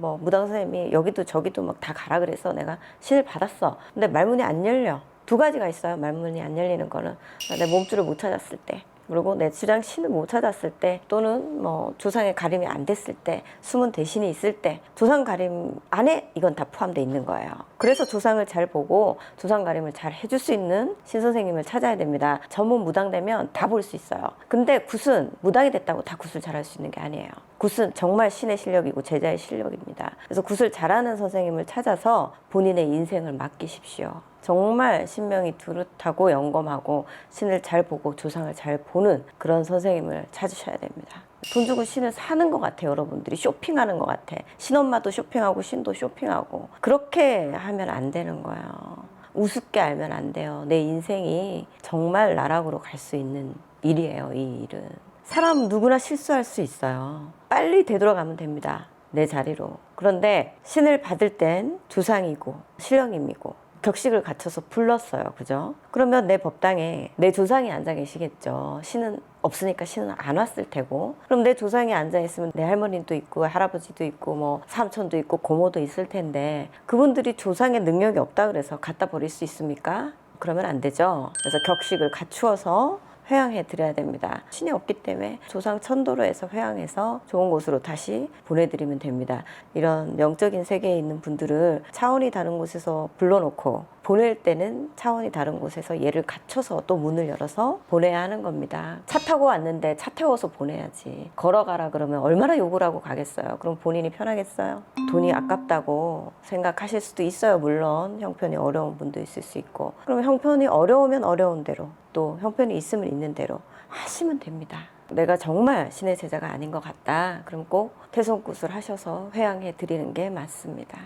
뭐 무당 선생님이 여기도 저기도 막 다 가라 그래서 내가 신을 받았어. 근데 말문이 안 열려. 두 가지가 있어요. 말문이 안 열리는 거는 내 몸줄을 못 찾았을 때. 그리고 내 주장 신을 못 찾았을 때 또는 뭐 조상의 가림이 안 됐을 때 숨은 대신이 있을 때 조상 가림 안에 이건 다 포함되어 있는 거예요. 그래서 조상을 잘 보고 조상 가림을 잘 해줄 수 있는 신 선생님을 찾아야 됩니다. 전문 무당 되면 다 볼 수 있어요. 근데 굿은 무당이 됐다고 다 굿을 잘할 수 있는 게 아니에요. 굿은 정말 신의 실력이고 제자의 실력입니다. 그래서 굿을 잘하는 선생님을 찾아서 본인의 인생을 맡기십시오. 정말 신명이 두릇하고 영검하고 신을 잘 보고 조상을 잘 보는 그런 선생님을 찾으셔야 됩니다. 돈 주고 신을 사는 것 같아요, 여러분들이. 쇼핑하는 것 같아. 신엄마도 쇼핑하고 신도 쇼핑하고. 그렇게 하면 안 되는 거예요. 우습게 알면 안 돼요. 내 인생이 정말 나락으로 갈 수 있는 일이에요, 이 일은. 사람 누구나 실수할 수 있어요. 빨리 되돌아가면 됩니다. 내 자리로. 그런데 신을 받을 땐 조상이고 신령님이고 격식을 갖춰서 불렀어요. 그죠? 그러면 내 법당에 내 조상이 앉아 계시겠죠. 신은 없으니까 신은 안 왔을 테고. 그럼 내 조상이 앉아 있으면 내 할머니도 있고 할아버지도 있고 뭐 삼촌도 있고 고모도 있을 텐데 그분들이 조상의 능력이 없다 그래서 갖다 버릴 수 있습니까? 그러면 안 되죠. 그래서 격식을 갖추어서 회양해 드려야 됩니다. 신이 없기 때문에 조상 천도로 해서 회양해서 좋은 곳으로 다시 보내드리면 됩니다. 이런 영적인 세계에 있는 분들을 차원이 다른 곳에서 불러놓고 보낼 때는 차원이 다른 곳에서 얘를 갖춰서 또 문을 열어서 보내야 하는 겁니다. 차 타고 왔는데 차 태워서 보내야지. 걸어가라 그러면 얼마나 욕을 하고 가겠어요. 그럼 본인이 편하겠어요? 돈이 아깝다고 생각하실 수도 있어요. 물론 형편이 어려운 분도 있을 수 있고. 그럼 형편이 어려우면 어려운 대로 또 형편이 있으면 있는 대로 하시면 됩니다. 내가 정말 신의 제자가 아닌 것 같다. 그럼 꼭 태손굿을 하셔서 회양해 드리는 게 맞습니다.